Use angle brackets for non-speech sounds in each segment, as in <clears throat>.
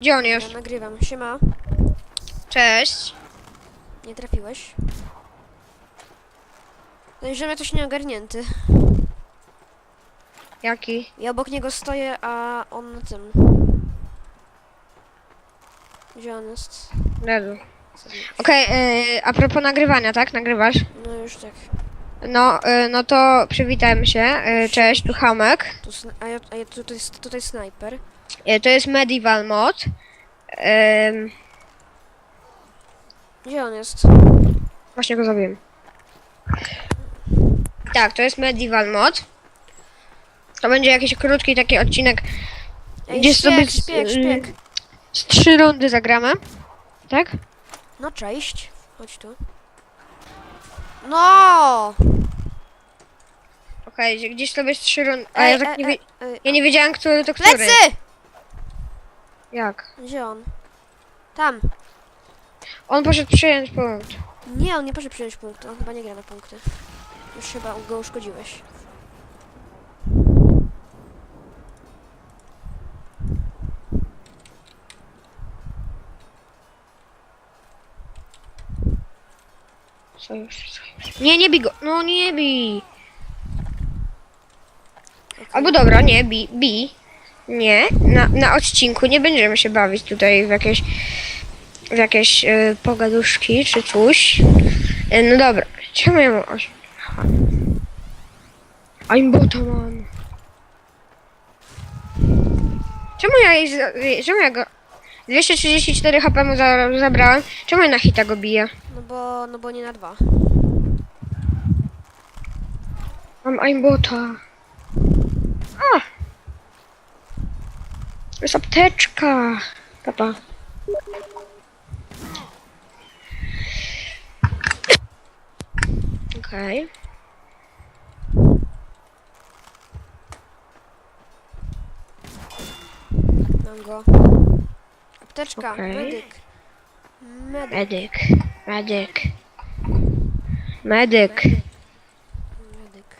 Gdzie on Ja jest? nagrywam. Siema. Cześć. Nie trafiłeś. Dojrzymy coś nieogarnięty. Jaki? Ja obok niego stoję, a on na tym. Gdzie on jest? Ledu. Okej, yy, a propos nagrywania, tak? Nagrywasz? No już tak. No, yy, no to przywitajmy się. Yy, cześć, tu Hamek. Tu a ja, a ja tutaj, tutaj snajper. Yy, to jest Medieval Mod. Gdzie on jest? właśnie go zabiłem. Tak, to jest Medieval Mod. To będzie jakiś krótki taki odcinek. Ej, Gdzie sobie z- szpieg. Z trzy rundy zagramy. Tak? No cześć. Chodź tu. No! Okej, gdzie- gdzieś sobie z trzy rundy. A ja tak ej, nie, ej, ej, ja nie wiedziałem, który to który. Plecy! Jak? Gdzie on? Tam. On poszedł przyjąć punkt. Nie, on nie może przyjąć punktu. On chyba nie gra na punkty. Już chyba go uszkodziłeś. Sojusz, sojusz. Nie, nie bij go. No nie bij. Albo dobra, nie, bij. bij. Nie, na, na odcinku nie będziemy się bawić tutaj w jakieś w jakieś e, pogaduszki czy coś. E, no dobra, czemu ja mam osiem? Aha. Aimbota mam. Czemu ja jej za, czemu ja go 234 HP mu za, zabrałem? Czemu ja na hita go biję? No bo, no bo nie na dwa. Mam aimbota. A! Jest apteczka. Papa. Okej. Mam go. Apteczka, medyk. Medyk. Medyk. Medyk. Medyk. Medyk.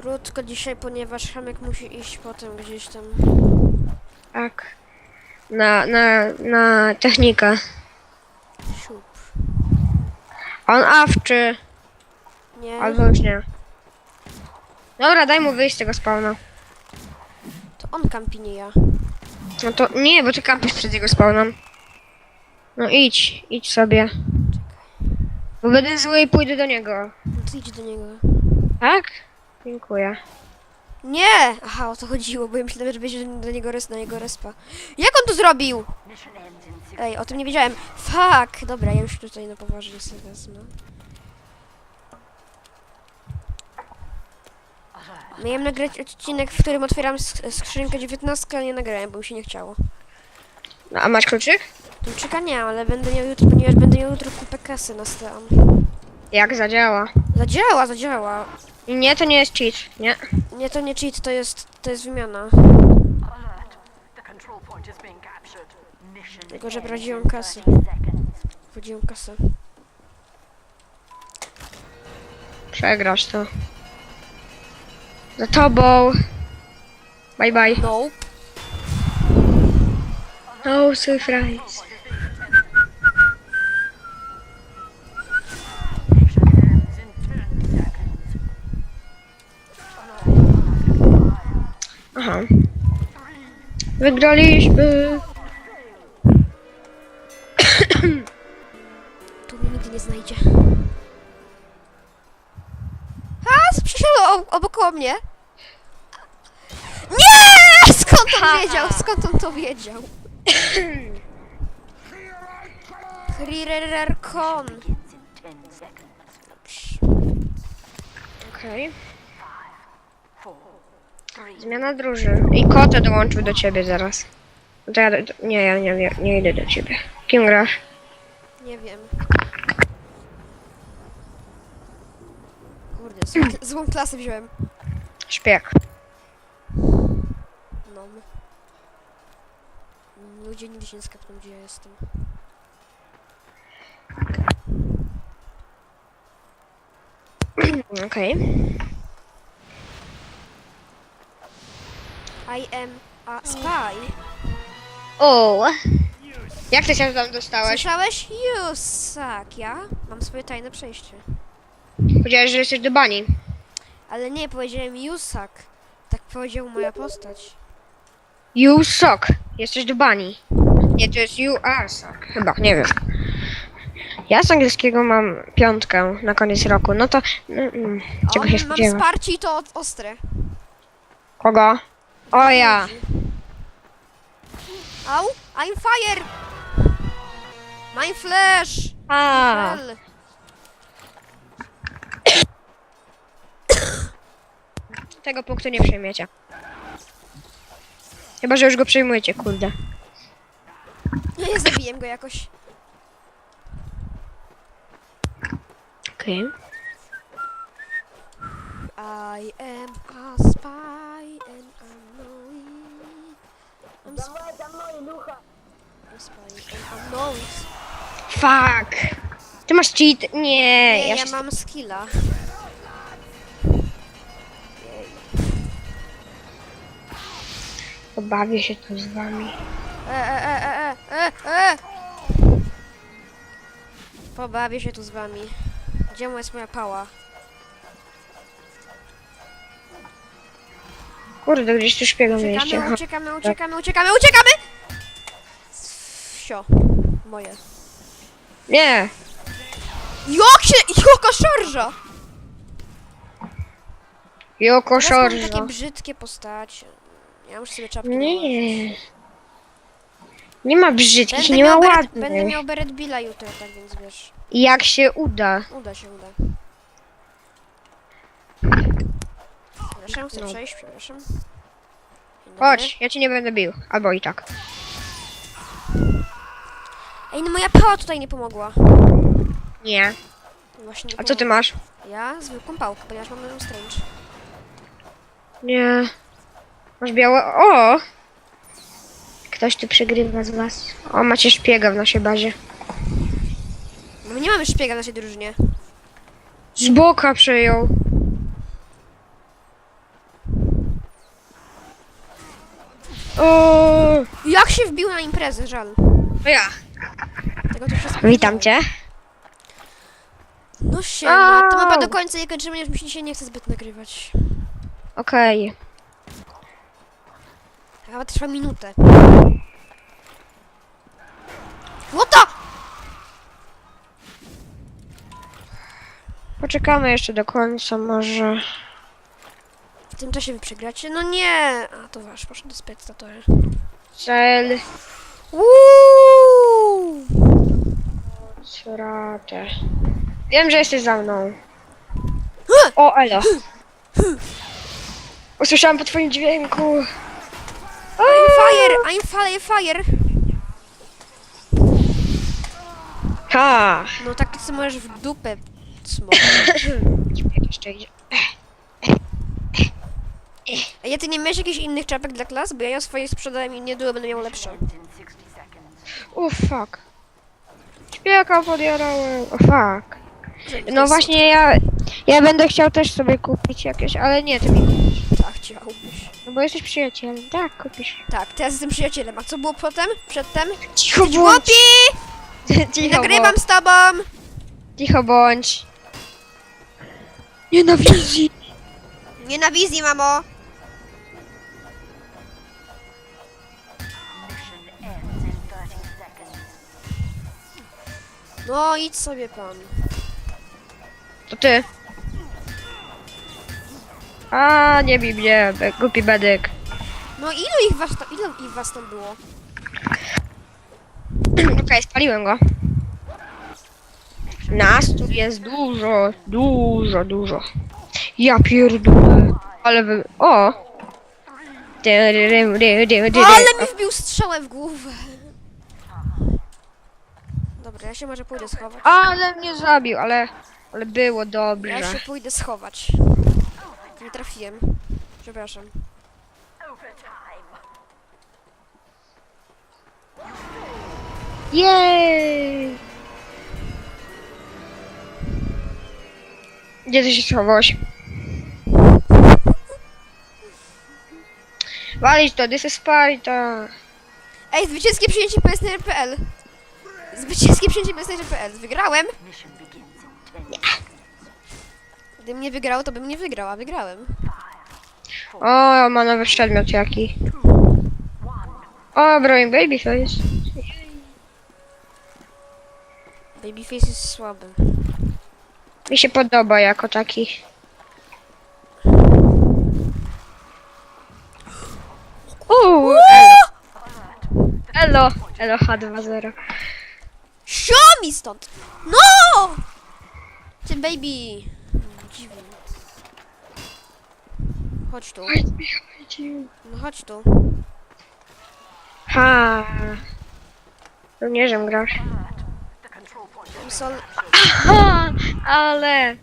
Krótko dzisiaj, ponieważ Hamek musi iść potem gdzieś tam. Tak. Na, na, na technikę. Siup. On awczy. Nie. Albo już nie. Dobra, daj mu wyjść z tego spawna. To on kampi, nie ja. No to nie, bo ty kampisz przed jego spawnem. No idź, idź sobie. Bo będę zły i pójdę do niego. No to idź do niego. Tak? Dziękuję. Nie! Aha, o to chodziło, bo ja myślałem, że będzie do niego res na jego respa. Jak on to zrobił? Ej, o tym nie wiedziałem. Fuck! Dobra, ja już tutaj na poważnie sobie wezmę. Miałem nagrać odcinek, w którym otwieram sk- skrzynkę 19, ale nie nagrałem, bo mi się nie chciało. No, a masz kluczyk? Tuńczyka nie, ale będę miał jutro, ponieważ będę miał jutro kupę kasy na stan. Jak zadziała? Zadziała, zadziała. I nie, to nie jest cheat, nie? Nie, to nie cheat, to jest, to jest wymiana. Alert. The control point is being captured. Mission Tylko, że ends prowadziłem in kasę. 30 seconds. Wchodziłem kasę. Przegrasz to. Za tobą. Bye bye. Nope. No surprise. Wygraliśmy. <coughs> Tu mnie nigdy nie znajdzie. A, przyszedł obok mnie. Nie! Skąd on wiedział? Skąd on to wiedział? Hrirererkon. Ends in 10 seconds. Okej. Three, Zmiana drużyn. I kota dołączył do ciebie zaraz. To ja, do, nie, ja nie, nie, nie idę do ciebie. Kim grasz? Nie wiem. Kurde, złą, złą klasę wziąłem. Szpieg. No. Ludzie nigdy się nie skapną, gdzie ja jestem. Okej. <clears throat> I am a spy. O! Jak ty się tam dostałeś? Słyszałeś? You suck. Ja mam swoje tajne przejście. Powiedziałeś, że jesteś do bani. Ale nie, powiedziałem you suck. Tak powiedział moja postać. You suck. Jesteś do bani. Nie, to jest you are suck. Chyba, nie wiem. Ja z angielskiego mam piątkę na koniec roku. No to... Mm, mm, czego się mam spodziewasz? wsparcie i to od- ostre. Kogo? O ja. Au! I'm fire! My flash! A. Hell. <coughs> Tego punktu nie przejmiecie. Chyba, że już go przejmujecie, kurde. Nie zabiję go jakoś. Okej. I am a spy and. I'm spy. I'm spy and I'm knowing. Fuck. Ty masz cheat? Nie, Nie, ja ja się... mam skilla. pobawię się tu z wami. E, e, e, e, e, e, e. Pobawię się tu z wami. Gdzie jest moja pała? Kurde, gdzieś tu szpiega mieliście. Uciekamy, Aha. uciekamy, uciekamy, uciekamy, uciekamy! Wsio. Moje. Nie, Jak się... Jaka szarża! Joko Teraz mam Shorzo. takie brzydkie postacie. Ja muszę sobie czapkę Nie. Nie ma brzydkich, nie ma miał, beret, ładnych. będę miał beret Billa jutro, tak więc wiesz. Jak się uda. Uda się, uda. Przepraszam, chcę No. przejść, przepraszam. Chodź, ja cię nie będę bił. Albo i tak. Ej, no moja pała tutaj nie pomogła. Nie. Właśnie nie A co ty pomogła. masz? Ja zwykłą pałkę, ponieważ mam long strange. Nie. Masz białe... O! Ktoś tu przegrywa z was. O, macie szpiega w naszej bazie. No my nie mamy szpiega w naszej drużynie. Z boka przejął. O, Jak się wbił na imprezę, żal. to ja. Tego to wszystko Witam cię. No siema, to chyba Au. do końca nie kończymy, już mi się dzisiaj nie chce zbyt nagrywać. Okej. Chyba trwa minutę. What the? Poczekamy jeszcze do końca, może. W tym czasie wy przegracie? No nie! A to wasz, proszę do spektatory. Cel. Uuuu! Sratę. Wiem, że jesteś za mną. O, elo. Usłyszałam po twoim dźwięku. I'm fire! I'm fire, fire! Ha! No tak ty możesz w dupę <coughs> smok. Jak jeszcze idzie. A ja ty nie miałeś jakichś innych czapek dla klas? Bo ja swoje sprzedałem i niedługo będę miał lepsze. In 60 seconds. O, fuck. Śpieka podjarałem. O, fuck. No właśnie, ja, ja będę chciał też sobie kupić jakieś, ale nie, ty mi kupisz. Tak, chciałbyś. No bo jesteś przyjacielem. Tak, kupisz. Tak, teraz jestem przyjacielem. A co było potem? Przedtem? Cicho bądź. Głupi! <laughs> Cicho Nagrywam bądź. z tobą! Cicho bądź. Nie na wizji. Nie na wizji, mamo! No, idź sobie pan. To ty. A, nie bij mnie, be- głupi bedek. No ilu ich was tam, ilu ich was tam było? <clears throat> Okej, spaliłem go. Nas tu jest dużo, dużo, dużo. Ja pierdolę. Ale wy... O! No, ale mi wbił strzałę w głowę. Dobra, ja się może pójdę schować. Ale mnie zabił, ale... Ale było Ja dobrze. się pójdę schować. Nie trafiłem. Przepraszam. Jej! Gdzie ty się schowałeś? Walić to, this is Sparta. Ej, zwycięskie przyjęcie PSNR.pl. Zwycięskie przyjęcie PSNR.pl. Wygrałem. 10 Gdybym nie wygrał, to bym nie wygrał, a wygrałem. O, ma nowy przedmiot jaki. O, Browing Baby to jest. Babyface jest słaby. Mi się podoba jako taki. Uuu, elo. Elo, elo H2.0. Show mi stąd! No! Ty baby. Dziwny. Chodź tu. No chodź tu. Ha. No nie, że grasz. The control point Sol... Ha, ale